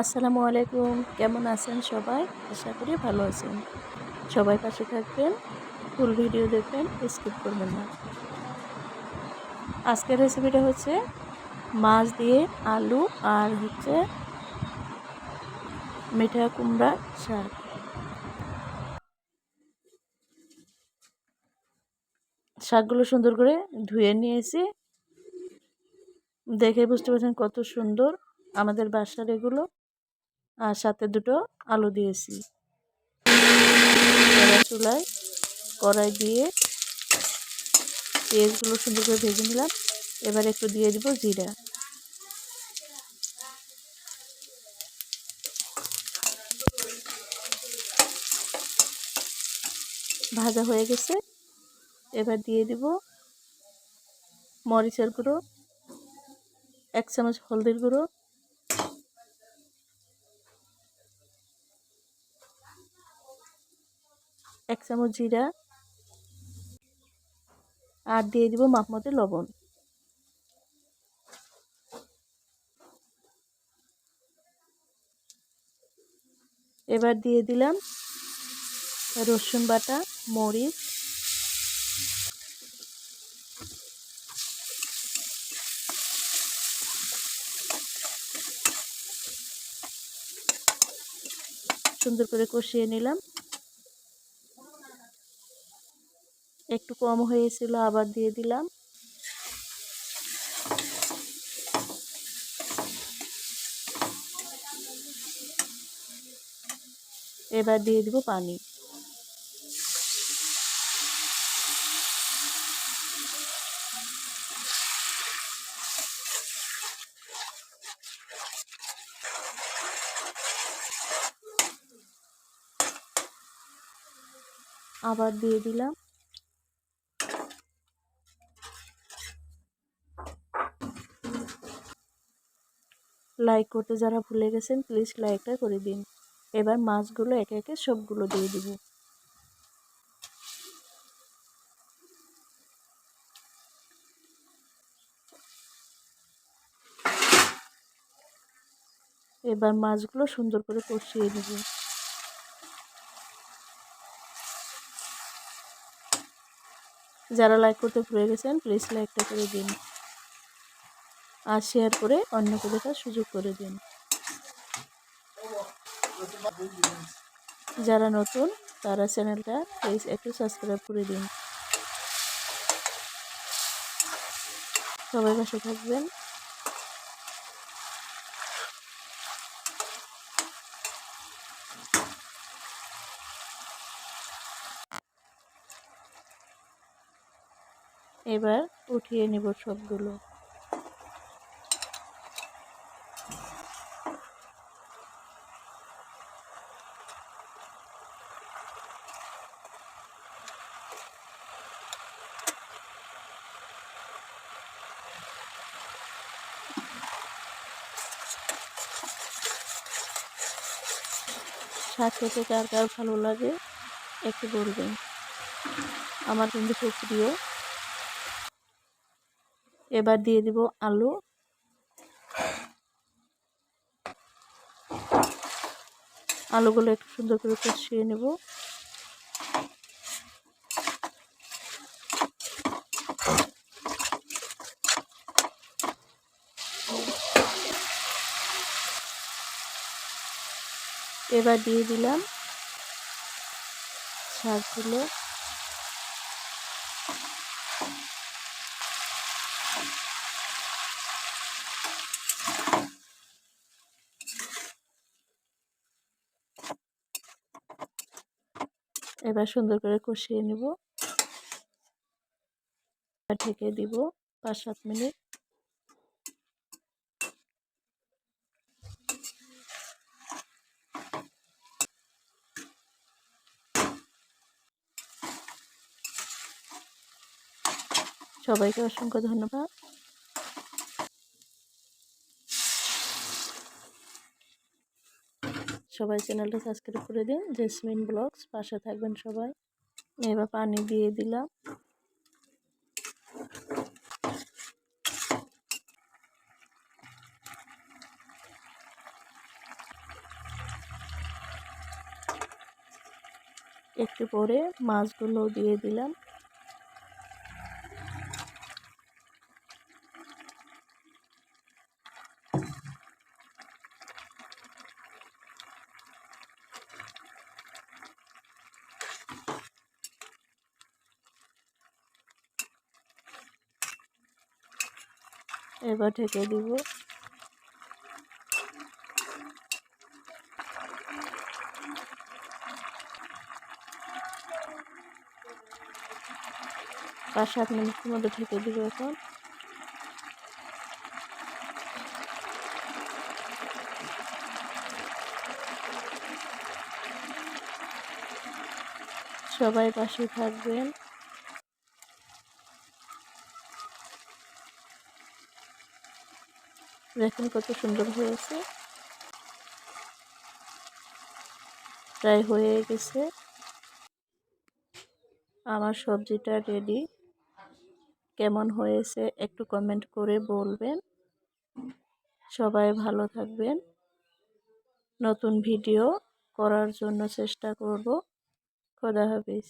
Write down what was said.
আসসালামু আলাইকুম। কেমন আছেন সবাই? আশা করি ভালো আছেন। সবাই পাশে থাকবেন। ফুল ভিডিও দেখবেন, স্কিপ করবেন না। আজকের রেসিপিটা হচ্ছে মাছ দিয়ে আলু আর হচ্ছে মিঠা কুমড়া শাক। শাকগুলো সুন্দর করে ধুয়ে নিয়েছি। দেখে বুঝতে পারছেন কত সুন্দর আমাদের বাসার এগুলো। আর সাথে দুটো আলু দিয়েছি। চুলায় কড়াই দিয়ে পেঁয়াজগুলো সুন্দর করে ভেজে নিলাম। এবার একটু দিয়ে দিব জিরা। ভাজা হয়ে গেছে। এবার দিয়ে দিব মরিচের গুঁড়ো, এক চামচ হলদির গুঁড়ো এক চামচ জিরা আর দিয়ে দিব মাপ মতো লবণ। এবার দিয়ে দিলাম রসুন বাটা, মরিচ। সুন্দর করে কষিয়ে নিলাম। একটু কম হয়েছিল আবার দিয়ে দিলাম। এবার দিয়ে দিব পানি। আবার দিয়ে দিলাম। লাইক করতে যারা ভুলে গেছেন প্লিজ লাইকটা করে দিন। এবার মাছগুলো একে একে সবগুলো দিয়ে দিব। এবার মাছগুলো সুন্দর করে কষিয়ে দিব যারা লাইক করতে ভুলে গেছেন প্লিজ লাইকটা করে দিন। আর শেয়ার করে অন্যকে দেখার সুযোগ করে দিন। যারা নতুন, তারা চ্যানেলটা প্লিজ একটু সাবস্ক্রাইব করে দিন। সবাই পাশে থাকবেন। এবার উঠিয়ে নেব সবগুলো। শাক খেতে কার কার ভালো লাগে, একটু বলবেন। আমার কিন্তু খুব প্রিয় এবার দিয়ে দিব আলু। আলুগুলো একটু সুন্দর করে কষিয়ে নেব। এবার দিয়ে দিলাম শাকগুলো এবার সুন্দর করে কষিয়ে নিব। ঢেকে দিব পাঁচ সাত মিনিট। সবাইকে অসংখ্য ধন্যবাদ। সবাই চ্যানেলটা সাবস্ক্রাইব করে দিন। জেসমিন ব্লগস, পাশে থাকবেন সবাই। এবার পানি দিয়ে দিলাম। একটু পরে মাছগুলো দিয়ে দিলাম। এবার ঢেকে দিব। পাঁচ সাত মিনিটের মধ্যে ঢেকে দিব এখন। সবাই পাশে থাকবেন। দেখুন কত সুন্দর হয়েছে। প্রায় হয়ে গেছে। আমার সবজিটা রেডি কেমন হয়েছে একটু কমেন্ট করে বলবেন। সবাই ভালো থাকবেন। নতুন ভিডিও করার জন্য চেষ্টা করব। খোদা হাফিজ।